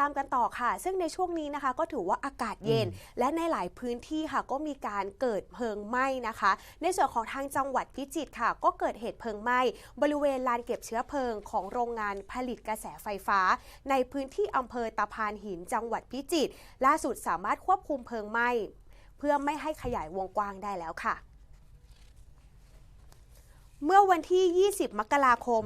ตามกันต่อค่ะ ซึ่งในช่วงนี้นะคะก็ถือว่าอากาศเย็น และในหลายพื้นที่ค่ะ ก็มีการเกิดเพลิงไหม้นะคะ ในส่วนของทางจังหวัดพิจิตรค่ะ ก็เกิดเหตุเพลิงไหม้บริเวณลานเก็บเชื้อเพลิงของโรงงานผลิตกระแสไฟฟ้า ในพื้นที่อำเภอตะพานหินจังหวัดพิจิตรล่าสุดสามารถควบคุมเพลิงไหม้เพื่อไม่ให้ขยายวงกว้างได้แล้วค่ะ เมื่อวันที่ 20 มกราคม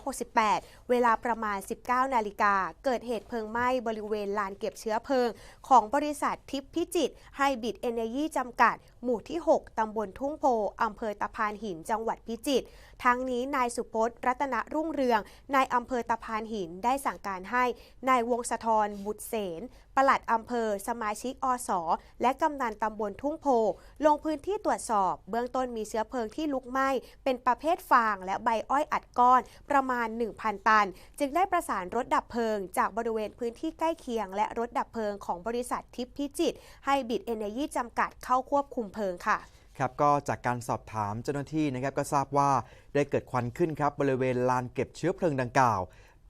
2568 เวลาประมาณ 19 นาฬิกา เกิดเหตุเพลิงไหม้บริเวณลานเก็บเชื้อเพลิง ของบริษัททิพย์พิจิตรไฮบิดเอเนยีจำกัด หมู่ที่ 6 ตำบลทุ่งโพ อำเภอตะพานหิน จังหวัดพิจิตร ทั้งนี้นายสุพจน์รัตนรุ่งเรือง นายอำเภอตะพานหินได้สั่งการให้นายวงศธรบุตรเสน ปลัดอำเภอ สมาชิกอสและกำนันตำบลทุ่งโพ ลงพื้นที่ตรวจสอบ เบื้องต้นมีเชื้อเพลิงที่ลุกไหม้ เป็นประเภทฟางและใบอ้อยอัดก้อน ประมาณ 1,000 ตัน จึงได้ประสานรถดับเพลิง จากบริเวณพื้นที่ใกล้เคียง และรถดับเพลิงของบริษัททิพย์พิจิตรไฮบิดเอเนยีจำกัดเข้าควบคุมเพลิงค่ะครับก็จากการสอบถามเจ้าหน้าที่นะครับก็ทราบว่าได้เกิดควันขึ้นครับบริเวณลานเก็บเชื้อเพลิงดังกล่าว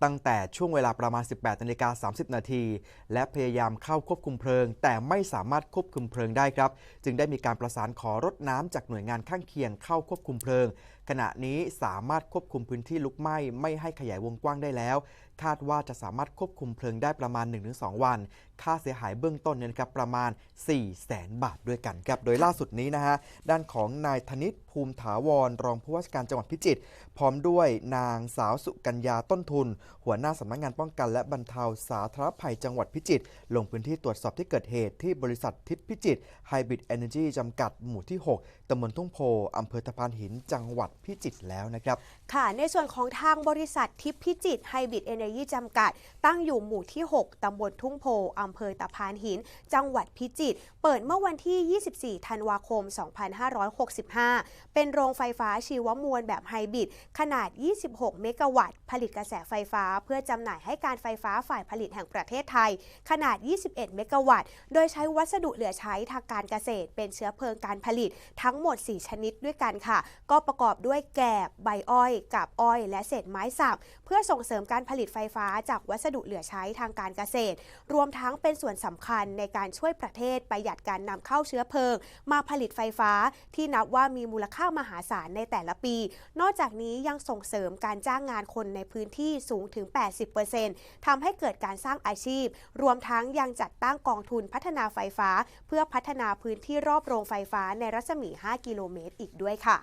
ตั้งแต่ช่วงเวลาประมาณ 18นาฬิกา30 นาทีและพยายามเข้าควบคุมเพลิง แต่ไม่สามารถควบคุมเพลิงได้ครับ จึงได้มีการประสานขอรถน้ำจากหน่วยงานข้างเคียงเข้าควบคุมเพลิง ขณะนี้สามารถควบคุมพื้นที่ลุกไหม้ไม่ให้ขยายวงกว้างได้แล้ว คาดว่าจะสามารถควบคุมเพลิงได้ประมาณ 1-2 วัน ค่าเสียหายเบื้องต้นเนี่ยครับประมาณ 4 0 0แสนบาทด้วยกันครับ โดยล่าสุดนี้นะฮะ ด้านของนายธนิตภูมิถาวร รองผู้ว่าราชการจังหวัดพิจิตร พร้อมด้วยนางสาวสุกัญญาต้นทุน หัวหน้าสำนักงานป้องกัน และบรรเทาสาธารณภัยจังหวัดพิจิตร ลงพื้นที่ตรวจสอบที่เกิดเหตุที่บริษัททิพย์พิจิตรไฮบริดเอเนจีจำกัด หมู่ที่ 6ตำบลทุ่งโพอำเภอตะพานหิน จังหวัดพิจิตแล้วนะครับ ค่ะ ในส่วนของทางบริษัททิพย์พิจิตไฮบริดเอเนยีจำกัด ตั้งอยู่หมู่ที่ 6 ตำบลทุ่งโพอำเภอตะพานหิน จังหวัดพิจิต เปิดเมื่อวันที่ 24 ธันวาคม 2565 เป็นโรงไฟฟ้าชีวมวลแบบไฮบริดขนาด 26 เมกะวัตต์ ผลิตกระแสไฟฟ้า เพื่อจำหน่ายให้การไฟฟ้าฝ่ายผลิตแห่งประเทศไทย ขนาด 21 เมกะวัตต์ โดยใช้วัสดุเหลือใช้ทางการเกษตร เป็นเชื้อเพลิงการผลิตทั้งหมด 4 ชนิดด้วยกันค่ะ ก็ประกอบด้วยวยแกบใบอ้อยกาบอ้อย และเศษไม้สักเพื่อส่งเสริมการผลิตไฟฟ้าจากวัสดุเหลือใช้ทางการเกษตร รวมทั้งเป็นส่วนสำคัญในการช่วยประเทศประหยัดการนำเข้าเชื้อเพลิง มาผลิตไฟฟ้าที่นับว่ามีมูลค่ามหาศาลในแต่ละปี นอกจากนี้ยังส่งเสริมการจ้างงานคนในพื้นที่สูงถึง 80%ทำให้เกิดการสร้างอาชีพ รวมทั้งยังจัดตั้งกองทุนพัฒนาไฟฟ้า เพื่อพัฒนาพื้นที่รอบโรงไฟฟ้าในรัศมี 5 กิโลเมตรอีกด้วยค่ะ